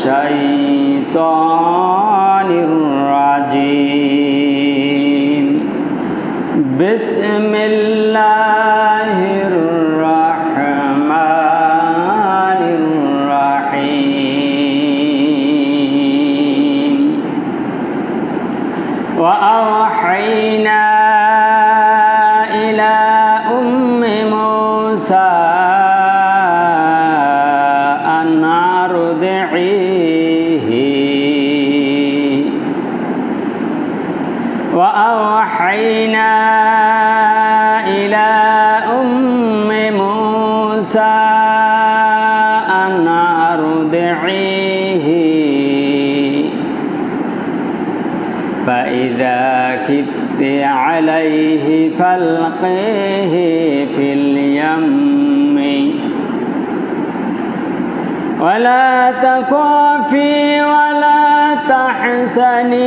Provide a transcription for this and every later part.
الشيطان وأوحينا إلى أم موسى أن أرضعيه. فإذا كفت عليه فألقيه في اليم. ولا تخافي ولا تحزني.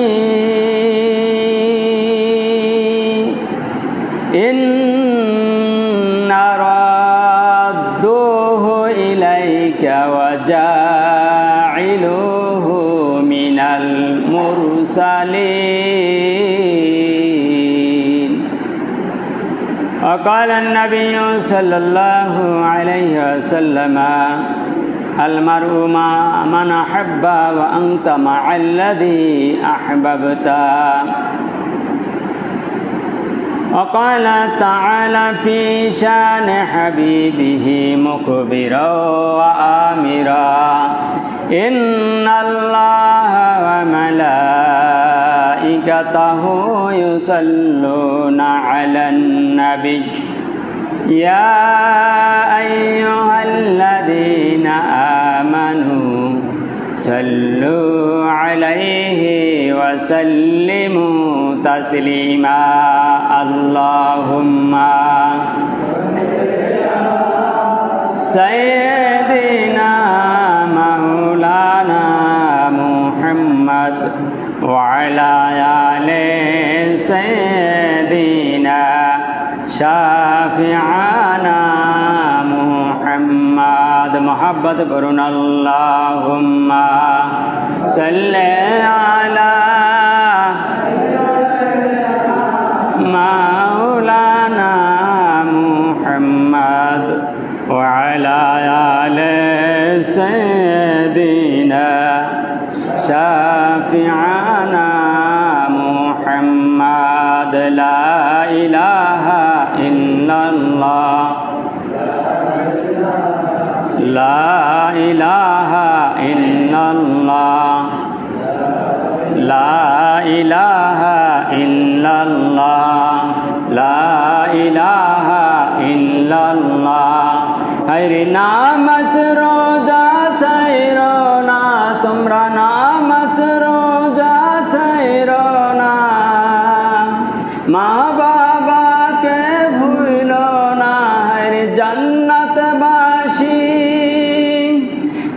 إن ردوه إليك وجاعلوه من المرسلين. وقال النبي صلى الله عليه وسلم المرء مع من أحب وأنت مع الذي أحببت. وقال تعالى في شان حبيبه مخبرا وآمرا. إن الله وملائكته يصلون على النبي. يا أيها الذين آمنوا صلوا عليه وسلموا تسليما. اللهم سيدنا مولانا محمد وعلى آل سيدنا شافعنا محمد. محبت قرن اللهم. صل على شافعنا محمد لا إله إلا الله لا إله إلا الله لا إله إلا الله لا إله إلا الله هر نام سرور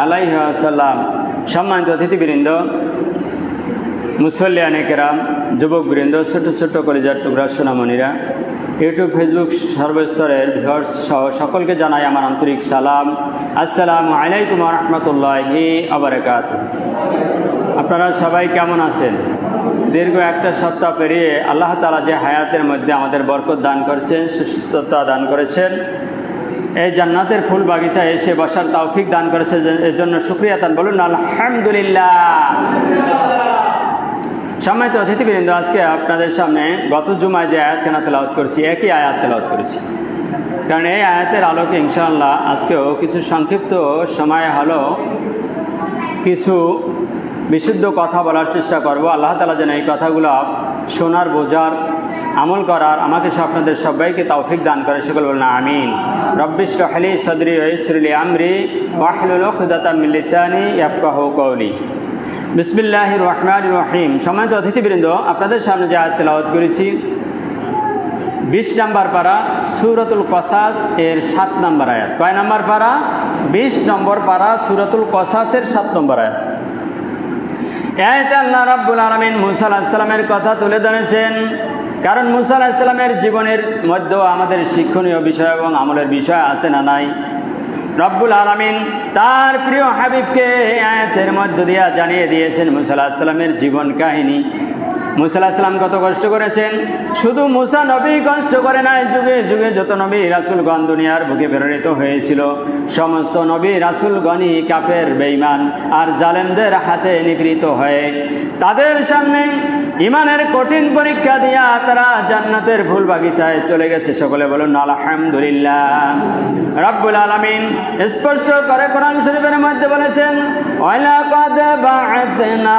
আলাইহি ওয়াসাল্লাম, সম্মানিত অতিথিবৃন্দ মুসল্লিয়ানে যুবক বৃন্দ ছোট ছোট কলেজার টুকরা সোনামণিরা, ইউটিউব, ফেসবুক সর্বস্তরের ভিউয়ার্স সহ সকলকে জানাই আমার আন্তরিক সালাম। আসসালামু আলাইকুম রহমতুল্লাহি আবরকাত আপনারা সবাই কেমন আছেন? দীর্ঘ একটা সপ্তাহ পেরিয়ে আল্লাহ তালা যে হায়াতের মধ্যে আমাদের বরকত দান করেছেন, সুস্থতা দান করেছেন এই জান্নাতের ফুল বাগিচায় এসে বসার তৌফিক দান করেছে এর জন্য সুক্রিয়া তান বলুন, আলহামদুলিল্লাহ। সম্মানিত অতিথিবৃন্দ, আজকে আপনাদের সামনে গত জুমায় যে আয়াত কেনা তেলাওয়াত করেছি, একই আয়াত তেলাওয়াত করেছি। কারণ এই আয়াতের আলোকে ইনশাআল্লাহ আজকেও কিছু সংক্ষিপ্ত সময় হলো, কিছু বিশুদ্ধ কথা বলার চেষ্টা করব। আল্লাহ তালা যেন এই কথাগুলো শোনার, বোঝার আমল করার আমাকে সহ আপনাদের সবাইকে তৌফিক দান করে, সকল বলেন আমিন। রব্বিশ রহলি সদরি ওয়সরুলি আমরি ওয়াহলুল উকদাতাম মিন লিসানি ইয়াফকাহু কওলি। বিসমিল্লাহির রহমানির রহিম। সম্মানিত অতিথিবৃন্দ, আপনাদের সামনে যে আয়াত তেলাওয়াত করেছি, বিশ নাম্বার পারা সুরতুল কসাস এর সাত নম্বর আয়াত। কয় নাম্বার পারা? বিশ নম্বর পারা সুরতুল কসাসের সাত নম্বর আয়াত। এতে আল্লাহ রাব্বুল আলমিন মুসা আলাহিসাল্লামের কথা তুলে ধরেছেন কারণ মুসা আলাহিসাল্লামের জীবনের মধ্যেও আমাদের শিক্ষণীয় বিষয় এবং আমলের বিষয় আছে না নাই? রব্বুল আলমিন তার প্রিয় হাবিবকে আয়াতের মধ্য দিয়া জানিয়ে দিয়েছেন মুসা আলাহিসাল্লামের জীবন কাহিনী। মুসা আলাহিসাল্লাম কত কষ্ট করেছেন? শুধু মুসা নবী কষ্ট করে নাই, যুগে যুগে যত নবী রাসুলগণ দুনিয়ার বুকে প্রেরিত হয়েছিল, সমস্ত নবী রাসুলগণই কাফের বেইমান আর জালেমদের হাতে নিগৃহীত হয়ে তাদের সামনে ইমানের কঠিন পরীক্ষা দিয়া তারা জান্নাতের ফুল বাগিচায় চলে গেছে। সকলে বলুন, আলহামদুলিল্লাহ। রব্বুল আলামিন স্পষ্ট করে কোরআন শরীফের মধ্যে বলেছেন, ওয়ালাকাদ বা'আথনা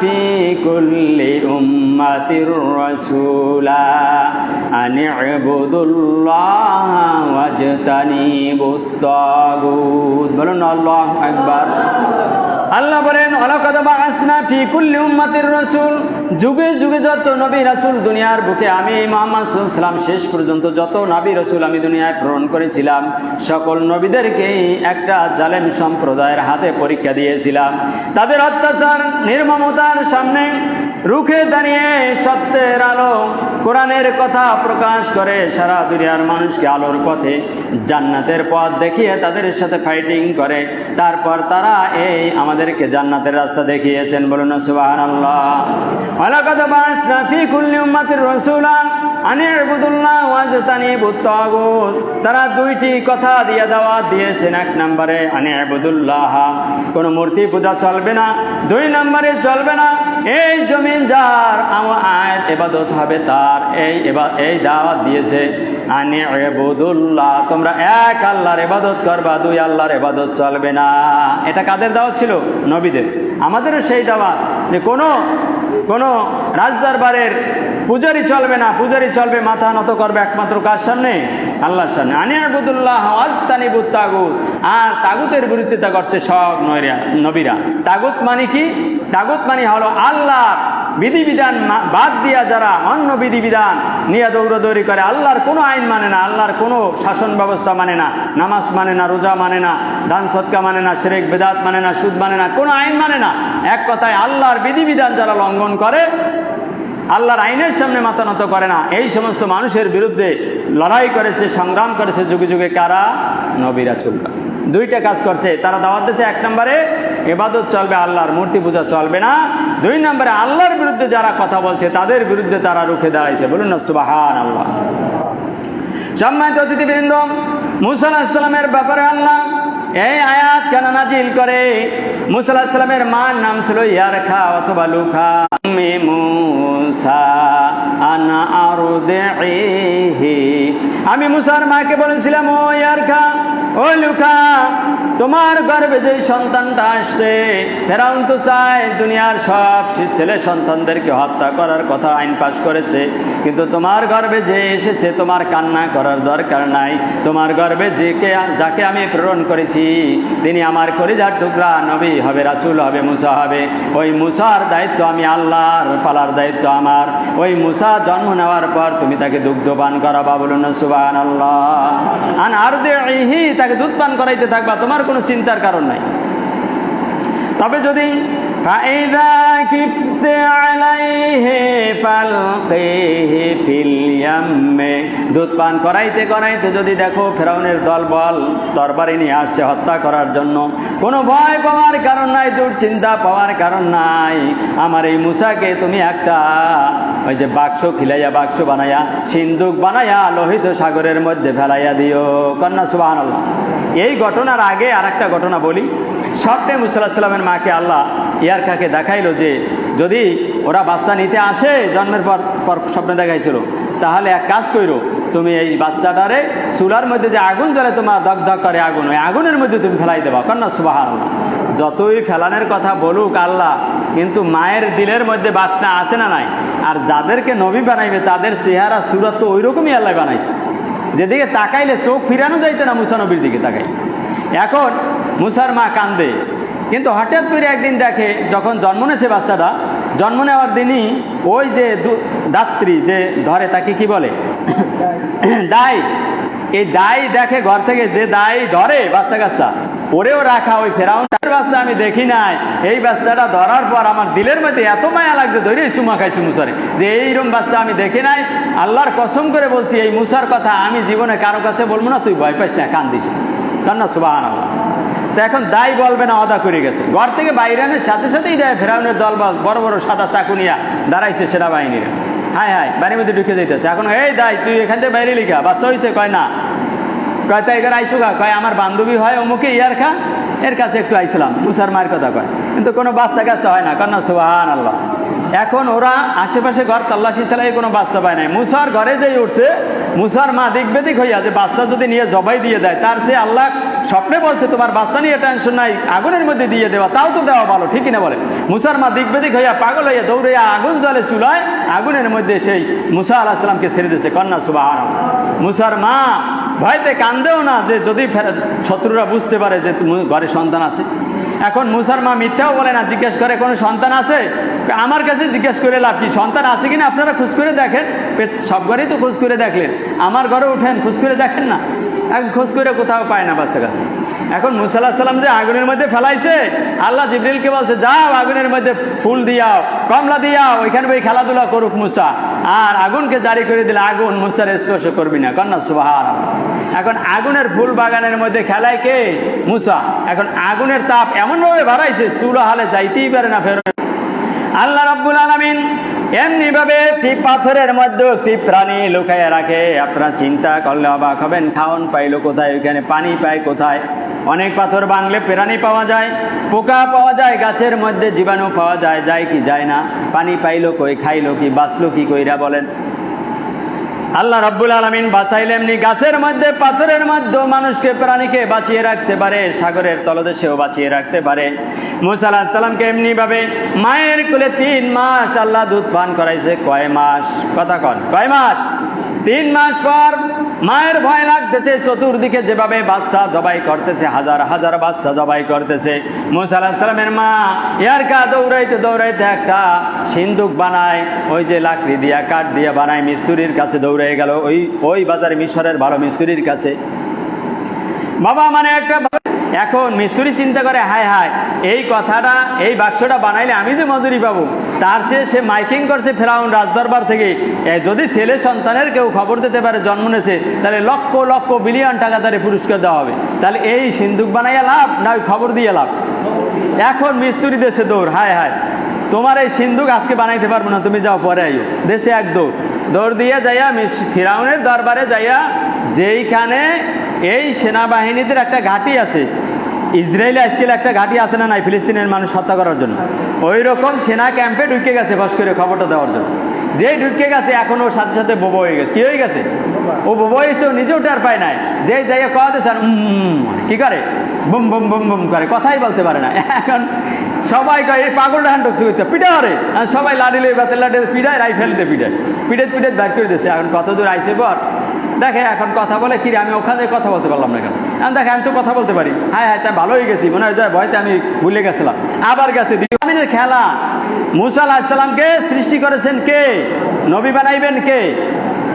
ফি কুল্লি উম্মাতির রাসূলা আন ইবুদুল্লাহ ওয়াজতানিবুত তাগুত। বলুন, আল্লাহু আকবার। আল্লাহ বলেন অলকদবা আসনা ফি উম্মাতির রসুল। যুগে যুগে যত নবী রাসুল দুনিয়ার বুকে আমি মোহাম্মদ সাল্লাম শেষ পর্যন্ত যত নবী রসুল আমি দুনিয়ায় প্রেরণ করেছিলাম, সকল নবীদেরকেই একটা জালেম সম্প্রদায়ের হাতে পরীক্ষা দিয়েছিলাম। তাদের অত্যাচার, নির্মমতার সামনে রুখে দাঁড়িয়ে সত্যের আলো কোরআনের কথা প্রকাশ করে সারা দুনিয়ার মানুষকে আলোর পথে জান্নাতের পথ দেখিয়ে তাদের সাথে ফাইটিং করে। তারপর তারা এই আমাদেরকে জান্নাতের রাস্তা দেখিয়েছেন। বলুন তারা দুইটি কথা দিয়ে দেওয়া দিয়েছেন। এক নম্বরে, আনে আবুদুল্লাহ কোনো মূর্তি পূজা চলবে না। দুই নম্বরে, চলবে না। এই জমিন যার আমার আয়াত এবাদত হবে, তার এই এবার এই দাওয়াত দিয়েছে। আনে এবুদুল্লাহ তোমরা এক আল্লাহর এবাদত করবা, দুই আল্লাহর এবাদত চলবে না। এটা কাদের দাওয়াত ছিল? নবীদের। আমাদেরও সেই দাওয়াত যে কোনো কোনো রাজদরবারের পূজারি চলবে না পূজারি চলবে, মাথা নত করবে একমাত্র কার সামনে? আল্লাহর সামনে। আনি আবুদুল্লাহ আজতানিবুত তাগুত। আর তাগুতের বিরোধিতা করছে সব নবীরা। তাগুত মানে কি? তাগুত মানে হলো আল্লাহ বিধিবিধান বাদ দিয়া যারা অন্য বিধিবিধান নিয়ে দৌড়দৌড়ি করে, আল্লাহর কোনো আইন মানে না, আল্লাহর কোনো শাসন ব্যবস্থা মানে না, নামাজ মানে না, রোজা মানে না, দান সৎকা মানে না শেরেক বেদাত মানে না, সুদ মানে না, কোনো আইন মানে না। এক কথায় আল্লাহর বিধিবিধান যারা লঙ্ঘন করে আল্লাহর আইনের সামনে মাথা নত করে না। এই সমস্ত মানুষের বিরুদ্ধে লড়াই করেছে, সংগ্রাম করেছে যুগে যুগে কারা? নবী রাসুলরা। দুইটা কাজ করছে। তারা দাওয়াত দিয়েছে, এক নম্বরে এবাদত চলবে, আল্লাহর মূর্তি পূজা চলবে না। দুই নম্বরে আল্লাহর বিরুদ্ধে যারা কথা বলছে, তাদের বিরুদ্ধে তারা রুখে দাঁড়াইছে। বলুন না সুবাহান আল্লাহ সম্মানিত অতিথিবৃন্দ, মুসা ইসলামের ব্যাপারে আল্লাহ এই আয়াত কেন নাজিল করে? মুসালামের মার নাম ছিল ইয়ারখা অথবা লুখা। উম্মে মুসা, আনা আরও আমি মুসার মাকে বলেছিলাম, ও ইয়ারখা, ও লুখা তোমার গর্বে যে সন্তানটা আসছে ফেরাউন তো চায় দুনিয়ার সব ছেলে সন্তানদেরকে হত্যা করার কথা আইন পাশ করেছে। কিন্তু তোমার গর্বে যে এসেছে, তোমার কান্না করার দরকার নাই। তোমার গর্বে যে কে যাকে আমি প্রেরণ করেছি, তিনি আমার কলিজার টুকরা নবী হবে, রাসূল হবে, মুসা হবে। ওই মুসার দায়িত্ব আমি আল্লাহর পালার দায়িত্ব আমার। ওই মুসা জন্ম নেওয়ার পর তুমি তাকে দুগ্ধ পান করাবা, বলুন সুবান আল্লাহ আর তাকে দুধ পান করাইতে থাকবা। তোমার কোনো চিন্তার কারণ নাই তবে যদি فإذا كفت عليه فالقيه في اليم দুধ পান করাইতে করাইতে যদি দেখো ফেরাউনের দল বল তরবারি নিয়ে আসছে হত্যা করার জন্য কোনো ভয় পাওয়ার কারণ নাই দুশ্চিন্তা পাওয়ার কারণ নাই আমার এই মুসাকে তুমি একটা ওই যে বাক্স খিলাইয়া বাক্স বানাইয়া সিন্দুক বানাইয়া লোহিত সাগরের মধ্যে ফেলাইয়া দিও কন্যা সুবাহ এই ঘটনার আগে আর একটা ঘটনা বলি। স্বপ্নে মুসাল্লাহামের মাকে আল্লাহ ইয়ারকাকে দেখাইলো যে, যদি ওরা বাচ্চা নিতে আসে, জন্মের পর পর স্বপ্নে দেখাইছিল, তাহলে এক কাজ করো তুমি এই বাচ্চাটারে চুলার মধ্যে যে আগুন জ্বলে তোমার দগ দগ করে আগুন, ওই আগুনের মধ্যে তুমি ফেলাই দেবা কন্যা সুবাহ যতই ফেলানের কথা বলুক আল্লাহ, কিন্তু মায়ের দিলের মধ্যে বাসনা আছে না নাই? আর যাদেরকে নবী বানাইবে, তাদের চেহারা, সুরত তো ওই রকমই আল্লাহ বানাইছে। যেদিকে তাকাইলে চোখ ফিরানো যাইতো না মুসা নবীর দিকে তাকাই এখন মুসার মা কান্দে। কিন্তু হঠাৎ করে একদিন দেখে যখন জন্ম নেছে বাচ্চাটা জন্ম নেওয়ার দিনই ওই যে দাত্রী যে ধরে তাকে কি বলে? দায় এই দায় দেখে ঘর থেকে যে দায় ধরে বাচ্চা কাচ্চা ওরেও রাখা, ওই ফেরাউন বাচ্চা আমি দেখি নাই। এই বাচ্চাটা ধরার পর আমার দিলের মধ্যে এত মায়া লাগছে ধরে চুমা খাইছি মুসারে, যে এইরকম বাচ্চা আমি দেখি নাই। আল্লাহর কসম করে বলছি, এই মুসার কথা আমি জীবনে কারও কাছে বলব না, তুই ভয় পাস না কান দিস কান্না সুবাহ তো এখন দায় বলবে না, অদা করে গেছে। ঘর থেকে বাইরে আনার সাথে সাথেই দেয়, ফেরাউনের দল বল বড় বড় সাদা চাকু নিয়ে দাঁড়াইছে সেনাবাহিনীরা। হায় হায়, বাড়ির মধ্যে ঢুকে যাইতেছে। এখন, এই দায়, তুই এখান থেকে বাইরে লিখা। বাচ্চা হয়েছে কয়, না। কয় তাই এখানে আইসু খা কয়, আমার বান্ধবী হয় অমুকে, ইয়ার খা। এর কাছে একটু আইসলাম মুসার মায়ের কথা কয়। কিন্তু কোনো বাচ্চা কাচ্চা হয় না, কন্যা সুবাহান আল্লাহ এখন ওরা আশেপাশে ঘর তল্লাশি চালাই কোনো বাচ্চা পায় নাই। মুসার ঘরে যেই উঠছে, মুসার মা দিক হইয়া যে বাচ্চা যদি নিয়ে জবাই দিয়ে দেয়, তার সে আল্লাহ স্বপ্নে বলছে, তোমার বাচ্চা নিয়ে টেনশন নাই, আগুনের মধ্যে দিয়ে দেওয়া, তাও তো দেওয়া ভালো, ঠিকই না বলে। মুসার মা দিক বেদিক হইয়া পাগল হইয়া দৌড়াইয়া আগুন জলে চুলায়, আগুনের মধ্যে সেই মুসা আল্লাহ সাল্লামকে ছেড়ে দিয়েছে, কন্যা সুবাহ মুসার মা ভয়তে কান্দেও না যে যদি শত্রুরা বুঝতে পারে যে ঘরে সন্তান আছে। এখন মুসার মা মিথ্যাও বলে না, জিজ্ঞেস করে, কোনো সন্তান আছে? আমার কাছে জিজ্ঞেস করে লাভ কি? সন্তান আছে কিনা? আপনারা খোঁজ করে দেখেন। সব ঘরেই তো খোঁজ করে দেখলেন। আমার ঘরে উঠেন, খোঁজ করে দেখেন না। এখন খোঁজ করে কোথাও পায় না বাচ্চা কাছে এখন মুসাল্লাহ সাল্লাম যে আগুনের মধ্যে ফেলাইছে, আল্লাহ জিবরিলকে বলছে, যাও আগুনের মধ্যে ফুল দিয়াও, কমলা দিয়াও, ওইখানে ওই খেলাধুলা করুক মুসা। আর আগুনকে জারি করে দিলে আগুন মুসার স্পর্শ করবি না। কন্যা সুবাহার এখন আগুনের ফুল বাগানের মধ্যে খেলায় কে? মুসা। এখন আগুনের তাপ এমনভাবে বাড়াইছে চুলো হালে যাইতেই পারে না ফেরো। আল্লাহ রাব্বুল আলামিন এমনি ভাবে ঠিক পাথরের মধ্যে একটি প্রাণী লুকাইয়া রাখে। আপনারা চিন্তা করলে অবাক হবেন, খাওন পাইলো কোথায়, ওইখানে পানি পায় কোথায়? অনেক পাথর বাংলে প্রাণী পাওয়া যায়, পোকা পাওয়া যায়, গাছের মধ্যে জীবাণু পাওয়া যায় যায় কি যায় না। পানি পাইলো কই, খাইলো কি, বাঁচলো কি কইরা বলেন। আল্লাহ রাব্বুল আলমিন বাঁচাইলে এমনি গাছের মধ্যে, পাথরের মধ্যে মানুষকে, প্রাণীকে বাঁচিয়ে রাখতে পারে, সাগরের তলদেশেও বাঁচিয়ে রাখতে পারে। মুসা আলাহ সাল্লামকে এমনি ভাবে মায়ের কোলে তিন মাস আল্লাহ দুধ পান করাইছে। কয় মাস? কথা কন, কয় মাস? তিন মাস পর মায়ের ভয় লাগতেছে, চতুর্দিকে যেভাবে বাচ্চা জবাই করতেছে, হাজার হাজার বাচ্চা জবাই করতেছে। মুসা আলাহ সাল্লামের মা ইয়ারকা দৌড়াইতে দৌড়াইতে একটা সিন্দুক বানায়, ওই যে লাকড়ি দিয়া, কাঠ দিয়া বানায়, মিস্ত্রির কাছে দৌড়ে গেল ওই ওই বাজারে মিশরের ভালো মিস্ত্রির কাছে। বাবা মানে একটা এখন মিস্ত্রি চিন্তা করে, হায় হায়, এই কথাটা, এই বাক্সটা বানাইলে আমি যে মজুরি পাবো? তার চেয়ে সে মাইকিং করছে ফেরাউন রাজদরবার থেকে। যদি ছেলে সন্তানের কেউ খবর দিতে পারে, জন্ম নেছে তাহলে লক্ষ লক্ষ বিলিয়ন টাকা তারে পুরস্কার দেওয়া হবে। তাহলে এই সিন্দুক বানাইয়া লাভ না খবর দিয়ে লাভ? এখন মিস্ত্রি দেশে দৌড়, হায় হায়। তোমার এই সিন্ধুক আজকে বানাইতে পারব না, তুমি যাও পরে আইও। দেশে এক দৌড় দৌড় দিয়ে যাইয়া ফিরাউনের দরবারে যাইয়া যেইখানে এই সেনাবাহিনীদের একটা ঘাঁটি আছে, ইসরায়েলে আজকাল একটা ঘাঁটি আছে না নাই, ফিলিস্তিনের মানুষ হত্যা করার জন্য। ওই রকম সেনা ক্যাম্পে ঢুকে গেছে বস করে খবরটা দেওয়ার জন্য। যে ঢুকে গেছে এখন ওর সাথে সাথে বোবো হয়ে গেছে। কি হয়ে গেছে? ও বোবো হয়েছে, ও নিজেও টের পায় নাই। যে জায়গায় কথা স্যার কি করে? বুম বুম বুম বুম করে কথাই বলতে পারে না। এখন সবাই কয় এই পাগলটা হ্যান্ড টক্সি করতে পিঠা হরে। সবাই লাডিলে বাতের লাডি পিঠায় রাইফেলতে পিঠায় পিঠে। পিঠে ব্যাক করে দিচ্ছে এখন কত দূর আইসে পর দেখে এখন কথা বলে কি রে, আমি ওখানে কথা বলতে পারলাম না এখন দেখে আমি তো কথা বলতে পারি। হ্যাঁ হ্যাঁ তাই ভালো হয়ে গেছি। মনে হয় ভয়তে আমি ভুলে গেছিলাম। আবার গেছে দিনের খেলা। মুসা আলাহিসাল্লামকে সৃষ্টি করেছেন কে? নবী বানাইবেন কে?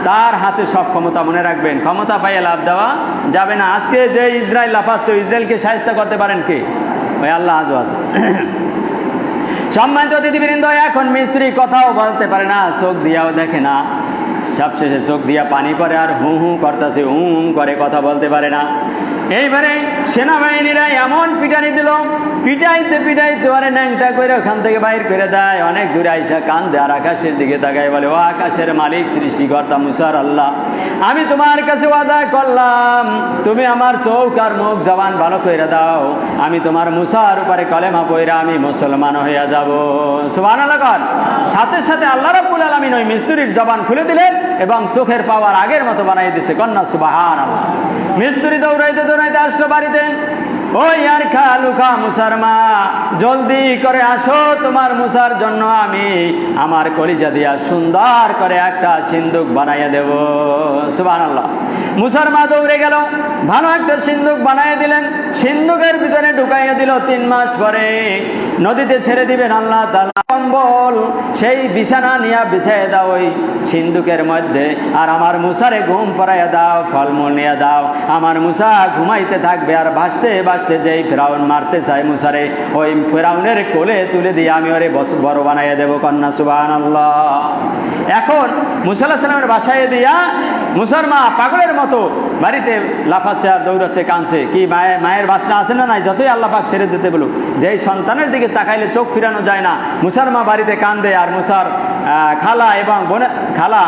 তার হাতে সব ক্ষমতা মনে রাখবেন। ক্ষমতা পাইয়ে লাভ দেওয়া যাবে না। আজকে যে ইসরায়েল লাফাচ্ছে, ইসরায়েলকে সাহিত্য করতে পারেন কি? ভাই, আল্লাহ আজও আছে। সম্মানিত অতিথিবৃন্দ, এখন মিস্ত্রি কথাও বলতে পারে না, চোখ দিয়াও দেখে না। সবশেষে চোখ দিয়া পানি পরে আর হু হু করতেছে হু করে কথা বলতে পারে না। এইবারে সেনাবাহিনীরা এমন পিটানি দিল, পিটাইতে পিটাইতে ওরে ন্যাংটা করে ওখান থেকে বাইর করে দেয়। অনেক দূরে আইসা কান দেয় আর আকাশের দিকে তাকায় বলে, ও আকাশের মালিক, সৃষ্টিকর্তা মুসার আল্লাহ, আমি তোমার কাছে ওয়াদা করলাম, তুমি আমার চৌক আর মুখ জবান ভালো করে দাও। আমি তোমার মুসার উপরে কলেমা পইরা আমি মুসলমান হইয়া যাব। সুবান সাথে সাথে আল্লাহ রাব্বুল আলামিন ওই মিস্ত্রির জবান খুলে দিলেন। এবং সুখের পাওয়ার আগের মতো বানাই দিছে। কন্যা সুবাহান মিস্ত্রি দৌড়াইতে দৌড়াইতে আসলো বাড়িতে। ওই আর খালুখা মুসার মা জলদি করে আসো, তোমার মুসার জন্য আমি আমার কলিজা দিয়া সুন্দর করে একটা সিন্দুক বানাইয়া দেব। মুসার মা দৌড়ে গেল, ভালো একটা সিন্দুক বানাইয়া দিলেন। সিন্দুকের ভিতরে ঢুকাইয়া দিল তিন মাস পরে। নদীতে ছেড়ে দিবেন আল্লাহ কম্বল, সেই বিছানা নিয়ে বিছাইয়া দাও ওই সিন্দুকের মধ্যে। আর আমার মুসারে ঘুম পড়াইয়া দাও, ফলমূল নিয়ে দাও। আমার মুসা ঘুমাইতে থাকবে আর ভাসতে ভাসতে যেই ফেরাউন মারতে চায় মুসারে, ওই ফেরাউনের কোলে তুলে দিয়ে আমি ওরে বড় বানাইয়া দেবো কন্যা সুবান এখন মুসাল্লাহ সালামের বাসায় দিয়া মুসার মা পাগলের মতো বাড়িতে লাফাচ্ছে আর দৌড়াচ্ছে, কাঁদছে। কি মায়ের মায়ের বাসনা আছে না নাই? যতই আল্লাহ পাক ছেড়ে দিতে বলুক, যেই সন্তানের দিকে তাকাইলে চোখ ফিরানো যায় না, মুসার মা বাড়িতে কান্দে আর মুসার খালা এবং বোনে, খালা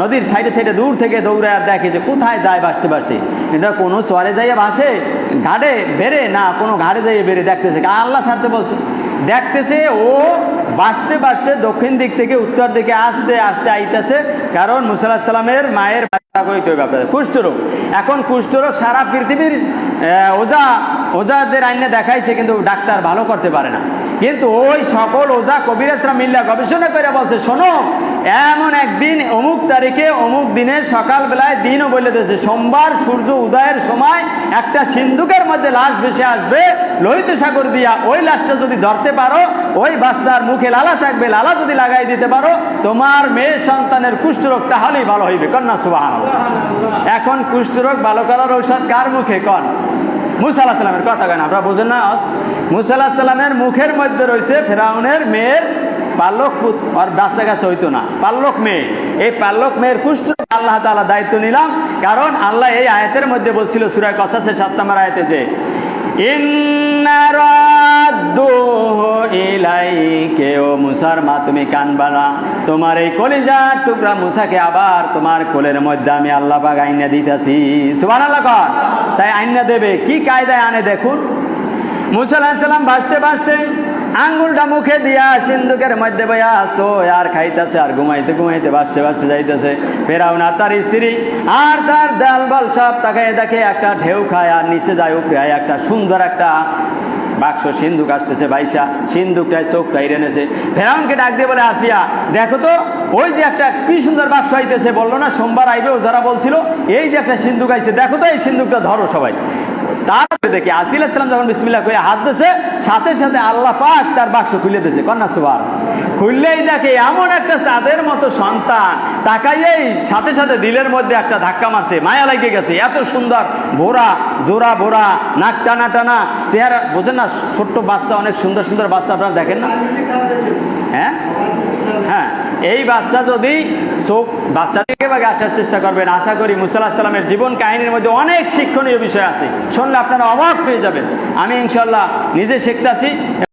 নদীর সাইডে সাইডে দূর থেকে দৌড়ে আর দেখে যে কোথায় যায় বাঁচতে বাঁচতে। এটা কোনো চরে যাইয়া বাসে, ঘাটে বেড়ে না, কোনো ঘাড়ে যাইয়ে বেড়ে দেখতেছে। আল্লাহ ছাড়তে বলছে, দেখতেছে ও বাঁচতে বাঁচতে দক্ষিণ দিক থেকে উত্তর দিকে আসতে আসতে আইতেছে কারণ মুসাল্লাহ সাল্লামের মায়ের বাচ্চা কইতে হবে আপনাদের। কুষ্ঠরোগ। এখন কুষ্ঠরোগ সারা পৃথিবীর ওজা, ওজাদের আইনে দেখাইছে কিন্তু ডাক্তার ভালো করতে পারে না। কিন্তু ওই সকল ওজা কবিরাজরা মিল্লা গবেষণা করে বলছে, শোনো, এমন একদিন অমুক তারিখে অমুক দিনে সকালবেলায় দিনও বলে দিয়েছে, সোমবার সূর্য উদয়ের সময় একটা সিন্ধুকের মধ্যে লাশ ভেসে আসবে, লোহিত সাগর দিয়া ওই লাশটা যদি ধরতে পারো, ওই বাচ্চার মুখে লালা থাকবে, লালা যদি লাগাই দিতে পারো, তোমার মেয়ে সন্তানের কুষ্ঠরোগ তাহলেই ভালো হইবে কন্যা সুবাহ এখন কুষ্ঠরোগ ভালো করার ঔষধ কার মুখে, কন? মুসা আল্লাহ সাল্লামের কথা কেন আপনারা বোঝেন না মুসা আল্লাহ সাল্লামের মুখের মধ্যে রয়েছে ফেরাউনের মেয়ের পাল্লক আর বাচ্চা কাছে হইতো না পাল্লক মেয়ে। এই পাল্লক মেয়ের কুষ্ঠ আল্লাহ তাআলা দায়িত্ব নিলাম, কারণ আল্লাহ এই আয়াতের মধ্যে বলছিল সুরায় কসাসে সাত নম্বর আয়াতে যে, ইন্না রাদ্দুহু ও তুমি তোমার এই টুকরা মুসাকে আবার তোমার মধ্যে আমি আল্লাহ তাই দেবে। কি কায়দায় আনে দেখুন? বাঁচতে বাঁচতে আঙ্গুলটা মুখে দিয়া সিন্ধুকের মধ্যে বইয়া আসো, আর খাইতেছে, আর ঘুমাইতে ঘুমাইতে বাঁচতে বাঁচতে যাইতেছে। ফেরাও না তার স্ত্রী আর তার ডাল বল সব তাকে দেখে একটা ঢেউ খায়, আর নিচে যায় উপরে, একটা সুন্দর একটা বাক্স, সিন্ধুক আসতেছে বাইশা, সিন্ধুকটায় চোখ কাইরে এনেছে ফেরাউনকে ডাক দিয়ে বলে, আসিয়া, দেখো তো, ওই যে একটা কি সুন্দর বাক্স আইতেছে, বলল না, সোমবার আইবে ও যারা বলছিল, এই যে একটা সিন্ধুক আইছে, দেখো তো এই সিন্ধুকটা ধরো সবাই। তারপরে দেখি আসিল ইসলাম যখন বিসমিল্লা করে হাত দিয়েছে সাথে সাথে আল্লাহ পাক তার বাক্স খুলে দিয়েছে। কন্যা সুবার খুললেই দেখে এমন একটা চাঁদের মতো সন্তান। তাকাইয়েই সাথে সাথে দিলের মধ্যে একটা ধাক্কা মারছে। মায়া লাগে গেছে। এত সুন্দর, ভোরা, জোড়া ভোরা, নাক টানা টানা চেহারা। বোঝেন না, ছোট্ট বাচ্চা, অনেক সুন্দর সুন্দর বাচ্চা, আপনারা দেখেন না? হ্যাঁ? হ্যাঁ। এই বাচ্চা যদি চোখ বাচ্চা থেকে বাগে আসার চেষ্টা করবেন, আশা করি মুসাল্লাহ সাল্লামের জীবন কাহিনীর মধ্যে অনেক শিক্ষণীয় বিষয় আছে। শুনলে আপনারা অবাক হয়ে যাবেন। আমি ইনশাল্লাহ নিজে শিখতেছি।